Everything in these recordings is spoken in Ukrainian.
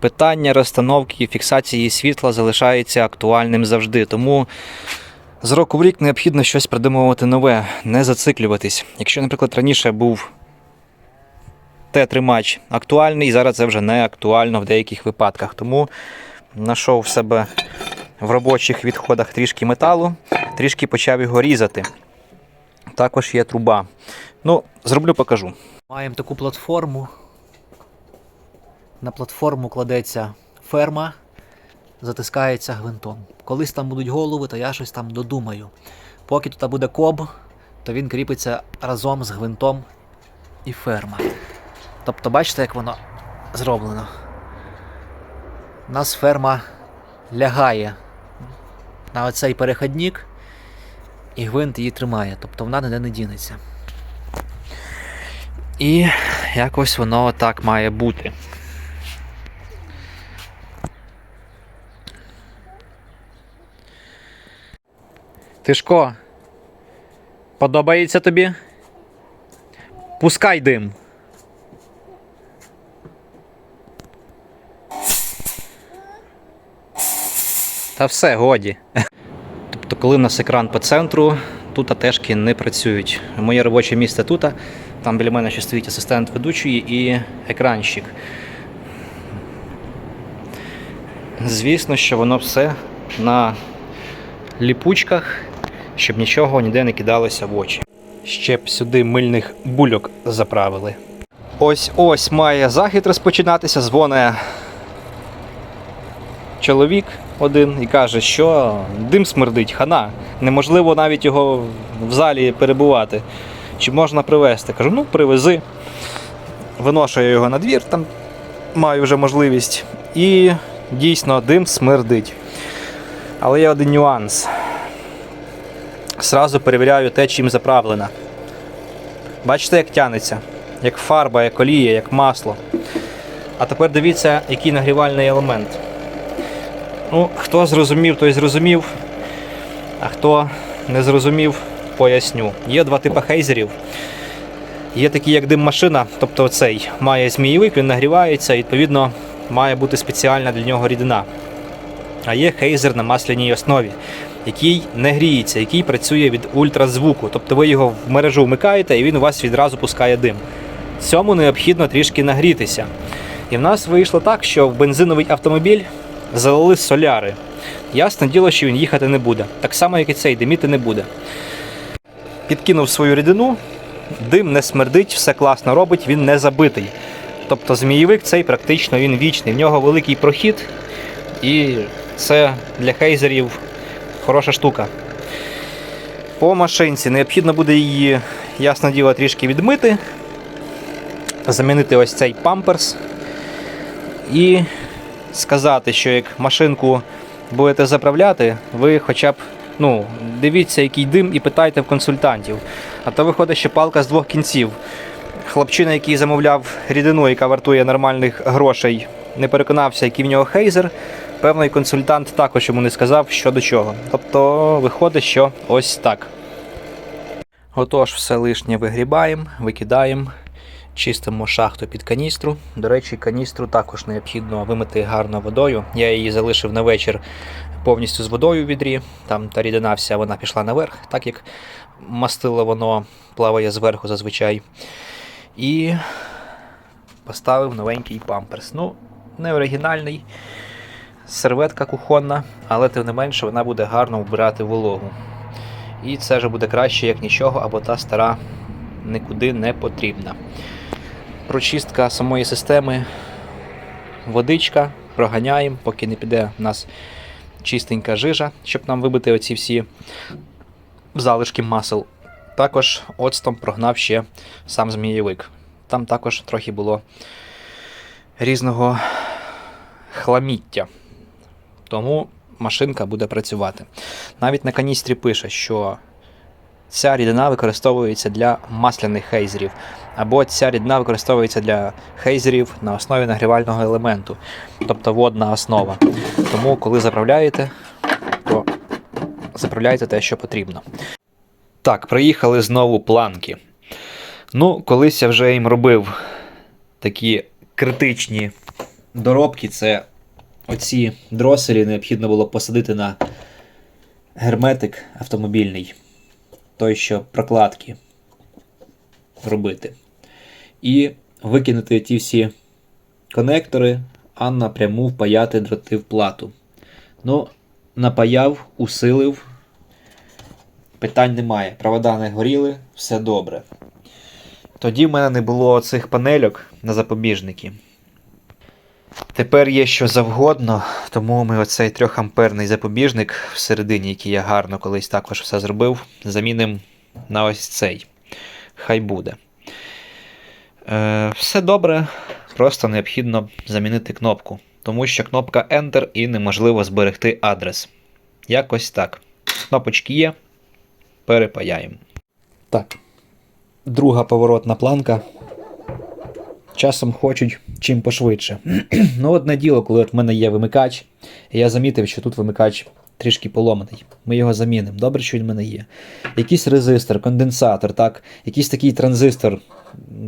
питання розстановки і фіксації світла залишається актуальним завжди. Тому з року в рік необхідно щось придумувати нове, не зациклюватись. Якщо, наприклад, раніше був Т-тримач актуальний, зараз це вже не актуально в деяких випадках. Тому знайшов в себе в робочих відходах трішки металу, трішки почав його різати. Також є труба. Ну, зроблю, покажу. Маємо таку платформу. На платформу кладеться ферма, затискається гвинтом. Колись там будуть голови, то я щось там додумаю. Поки тут буде коб, то він кріпиться разом з гвинтом і ферма. Тобто, бачите, як воно зроблено. У нас ферма лягає на оцей переходник, і гвинт її тримає, тобто вона ніде не дінеться. І якось воно так має бути. Тишко, подобається тобі? Пускай дим. Та все, годі. Тобто, коли в нас екран по центру, тут атешки не працюють. Моє робоче місце тут, там біля мене ще стоїть асистент ведучої і екранщик. Звісно, що воно все на ліпучках, щоб нічого ніде не кидалося в очі. Ще б сюди мильних бульок заправили. Ось ось має захід розпочинатися. Дзвоне чоловік один і каже, що дим смердить, хана. Неможливо навіть його в залі перебувати. Чи можна привезти? Кажу, ну привези. Виношую його на двір, там маю вже можливість. І дійсно дим смердить. Але є один нюанс. Сразу перевіряю те, чим заправлена. Бачите, як тянеться? Як фарба, як олія, як масло. А тепер дивіться, який нагрівальний елемент. Ну, хто зрозумів, той зрозумів. А хто не зрозумів, поясню. Є два типи хейзерів. Є такі, як дим-машина, тобто цей має змієвик, він нагрівається, і відповідно має бути спеціальна для нього рідина. А є хейзер на масляній основі, який не гріється, який працює від ультразвуку. Тобто ви його в мережу вмикаєте і він у вас відразу пускає дим. Цьому необхідно трішки нагрітися. І в нас вийшло так, що в бензиновий автомобіль залили соляри. Ясне діло, що він їхати не буде. Так само, як і цей, диміти не буде. Підкинув свою рідину, дим не смердить, все класно робить, він не забитий. Тобто змієвик цей практично він вічний. В нього великий прохід, і це для хейзерів хороша штука. По машинці необхідно буде її, ясне діло, трішки відмити, замінити ось цей памперс і сказати, що як машинку будете заправляти, ви хоча б ну, дивіться, який дим, і питайте в консультантів. А то виходить, що палка з двох кінців. Хлопчина, який замовляв рідину, яка вартує нормальних грошей, не переконався, який в нього хейзер. Певний консультант також йому не сказав, що до чого. Тобто виходить, що ось так. Отож, все лишнє вигрібаємо, викидаємо, чистимо шахту під каністру. До речі, каністру також необхідно вимити гарно водою. Я її залишив на вечір повністю з водою в відрі. Там та рідина вся вона пішла наверх, так як мастило воно плаває зверху зазвичай. І поставив новенький памперс. Ну, не оригінальний, серветка кухонна, але тим не менше вона буде гарно вбирати вологу. І це вже буде краще, як нічого, або та стара нікуди не потрібна. Прочистка самої системи, водичка, проганяємо, поки не піде в нас чистенька жижа, щоб нам вибити оці всі залишки масел. Також оцтом прогнав ще сам змієвик. Там також трохи було різного хламіття. Тому машинка буде працювати. Навіть на каністрі пише, що ця рідина використовується для масляних хейзерів, або ця рідина використовується для хейзерів на основі нагрівального елементу, тобто водна основа. Тому, коли заправляєте, то заправляйте те, що потрібно. Так, приїхали знову планки. Ну, колись я вже їм робив такі критичні доробки це оці дроселі необхідно було посадити на герметик автомобільний, той, що прокладки робити. І викинути ті всі конектори, а напряму впаяти дроти в плату. Ну, напаяв, усилив. Питань немає. Провода не горіли, все добре. Тоді в мене не було цих панельок на запобіжники. Тепер є що завгодно, тому ми оцей 3 амперний запобіжник всередині, який я гарно колись також все зробив, замінимо на ось цей. Хай буде. Е, все добре, просто необхідно замінити кнопку, тому що кнопка Enter і неможливо зберегти адрес. Якось так. Кнопочки є, перепаяємо. Так. Друга поворотна планка. Часом хочуть чим пошвидше. ну, одне діло, коли от в мене є вимикач, я замітив, що тут вимикач трішки поломаний. Ми його замінимо. Добре, що він в мене є. Якийсь резистор, конденсатор, так, якийсь такий транзистор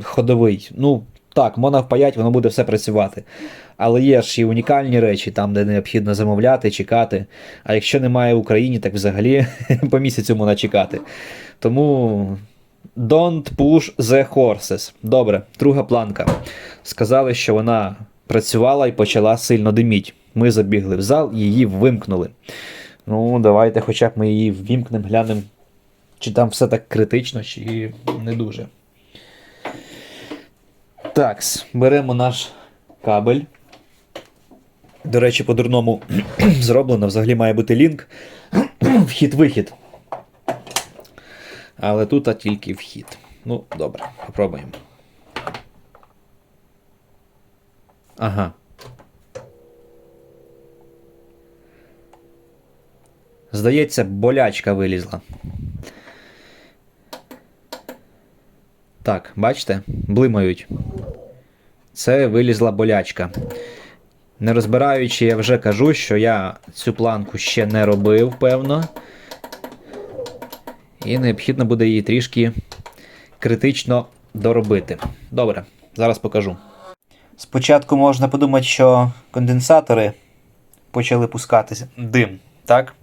ходовий. Ну, так, можна впаять, воно буде все працювати. Але є ж і унікальні речі, там, де необхідно замовляти, чекати. А якщо немає в Україні, так взагалі по місяцю можна чекати. Тому Don't push the horses. Добре, друга планка. Сказали, що вона працювала і почала сильно диміть. Ми забігли в зал, її вимкнули. Ну, давайте хоча б ми її ввімкнемо, глянемо, чи там все так критично, чи не дуже. Так, беремо наш кабель. До речі, по-дурному зроблено, взагалі має бути лінк. Вхід-вихід. Але тут тільки вхід. Ну, добре, попробуємо. Ага. Здається, болячка вилізла. Так, бачите? Блимають. Це вилізла болячка. Не розбираючи, я вже кажу, що я цю планку ще не робив, певно. І необхідно буде її трішки критично доробити. Добре, зараз покажу. Спочатку можна подумати, що конденсатори почали пускати дим, так?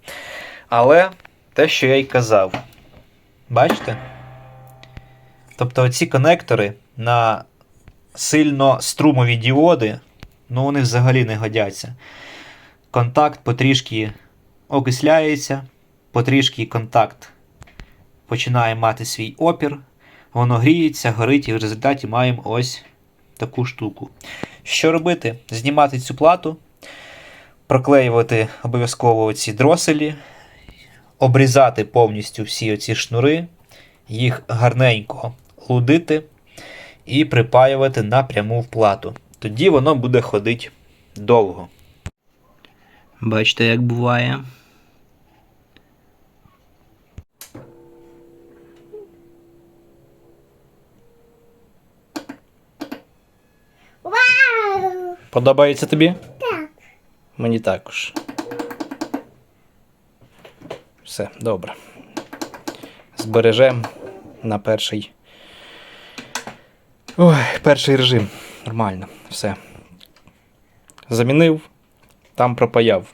Але те, що я й казав. Бачите? Тобто оці конектори на сильно струмові діоди, ну вони взагалі не годяться. Контакт потрішки окисляється, потрішки контакт починає мати свій опір, воно гріється, горить, і в результаті маємо ось таку штуку. Що робити? Знімати цю плату, проклеювати обов'язково ці дроселі, обрізати повністю всі оці шнури, їх гарненько лудити і припаювати напряму в плату. Тоді воно буде ходити довго. Бачите, як буває. Подобається тобі? Так. Мені також. Все, добре. Збережемо на перший. Ой, перший режим. Нормально. Все. Замінив, там пропаяв.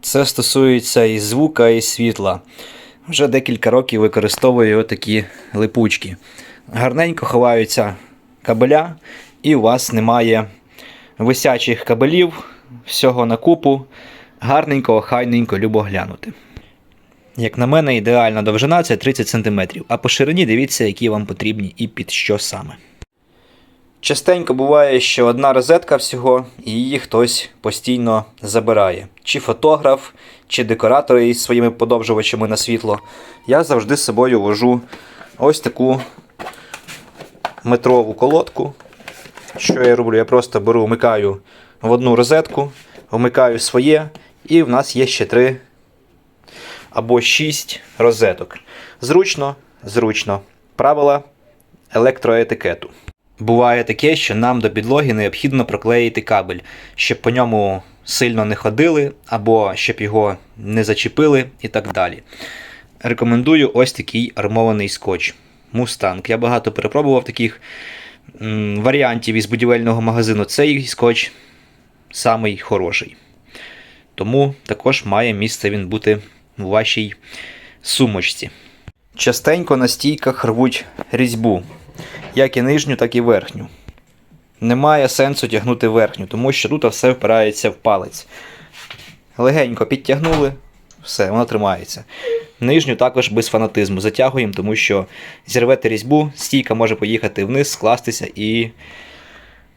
Це стосується і звука, і світла. Вже декілька років використовую такі липучки. Гарненько ховаються кабеля, і у вас немає висячих кабелів, всього на купу. Гарненько, охайненько, любо глянути. Як на мене, ідеальна довжина це 30 см, а по ширині дивіться, які вам потрібні і під що саме. Частенько буває, що одна розетка всього, і її хтось постійно забирає. Чи фотограф, чи декоратори із своїми подовжувачами на світло. Я завжди з собою вожу ось таку метрову колодку. Що я роблю? Я просто беру, вмикаю в одну розетку, вмикаю своє, і в нас є ще три або шість розеток. Зручно, зручно. Правила електроетикету. Буває таке, що нам до підлоги необхідно проклеїти кабель, щоб по ньому сильно не ходили, або щоб його не зачепили і так далі. рекомендую ось такий армований скотч. Мустанг. Я багато перепробував таких варіантів із будівельного магазину. Цей скотч самий хороший. Тому також має місце він бути у вашій сумочці. Частенько на стійках рвуть різьбу, як і нижню, так і верхню. Немає сенсу тягнути верхню, тому що тут все впирається в палець. Легенько підтягнули, все, воно тримається. Нижню також без фанатизму затягуємо, тому що зірвете різьбу, стійка може поїхати вниз, скластися і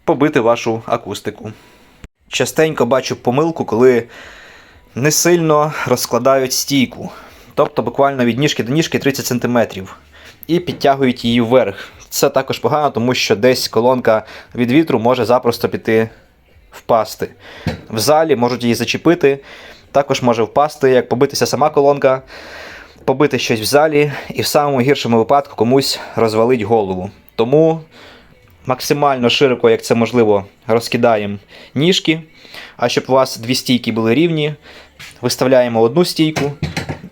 побити вашу акустику. Частенько бачу помилку, коли не сильно розкладають стійку. Тобто буквально від ніжки до ніжки 30 см. І підтягують її вверх. Це також погано, тому що десь колонка від вітру може запросто піти впасти. В залі можуть її зачепити, також може впасти, як побитися сама колонка, побити щось в залі, і в самому гіршому випадку комусь розвалить голову. Тому максимально широко, як це можливо, розкидаємо ніжки. А щоб у вас дві стійки були рівні, виставляємо одну стійку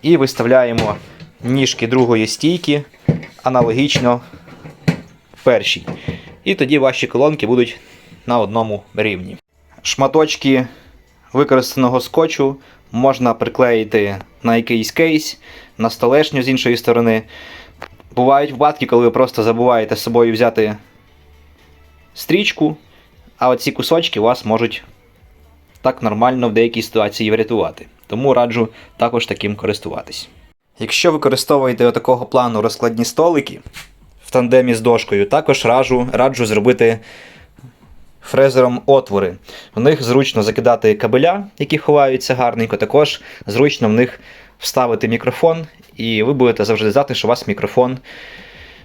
і виставляємо ніжки другої стійки аналогічно першій. І тоді ваші колонки будуть на одному рівні. Шматочки використаного скотчу можна приклеїти на якийсь кейс, на столешню з іншої сторони. Бувають випадки, коли ви просто забуваєте з собою взяти стрічку, а оці кусочки вас можуть так нормально в деякій ситуації врятувати. Тому раджу також таким користуватись. Якщо використовуєте отакого плану розкладні столики в тандемі з дошкою, також раджу, раджу зробити фрезером отвори. В них зручно закидати кабеля, які ховаються гарненько, також зручно в них вставити мікрофон, і ви будете завжди знати, що у вас мікрофон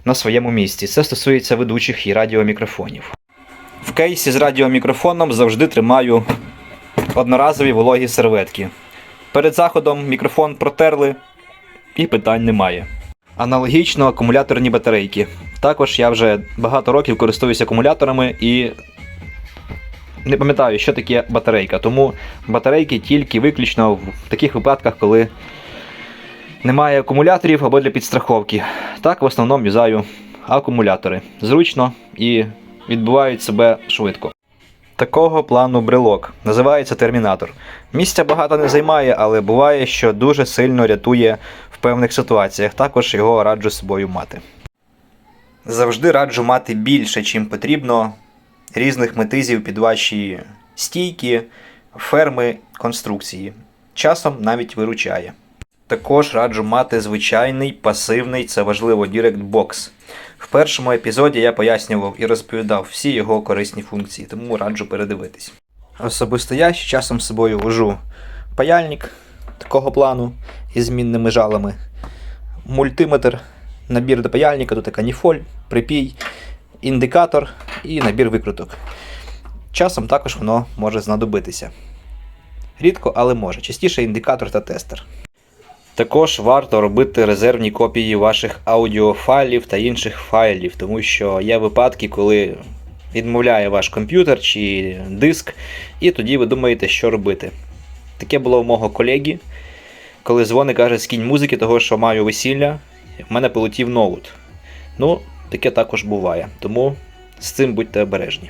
на своєму місці. Це стосується ведучих і радіомікрофонів. В кейсі з радіомікрофоном завжди тримаю одноразові вологі серветки. Перед заходом мікрофон протерли і питань немає. Аналогічно акумуляторні батарейки. Також я вже багато років користуюся акумуляторами і не пам'ятаю, що таке батарейка. Тому батарейки тільки виключно в таких випадках, коли немає акумуляторів або для підстраховки. Так в основному юзаю акумулятори. Зручно і відбувають себе швидко. Такого плану брелок. Називається термінатор. Місця багато не займає, але буває, що дуже сильно рятує в певних ситуаціях. Також його раджу з собою мати. Завжди раджу мати більше, чим потрібно, різних метизів під ваші стійки, ферми, конструкції. Часом навіть виручає. Також раджу мати звичайний пасивний, це важливо, Direct Box. В першому епізоді я пояснював і розповідав всі його корисні функції, тому раджу передивитись. Особисто я з часом з собою вожу паяльник такого плану із змінними жалами, мультиметр, набір до паяльника, тут каніфоль, припій, індикатор і набір викруток. Часом також воно може знадобитися. Рідко, але може. Частіше індикатор та тестер. Також варто робити резервні копії ваших аудіофайлів та інших файлів, тому що є випадки, коли відмовляє ваш комп'ютер чи диск, і тоді ви думаєте, що робити. Таке було у мого колеги, коли дзвонить, каже, скинь музики, того що маю весілля, в мене полетів ноут. Ну, таке також буває, тому з цим будьте обережні.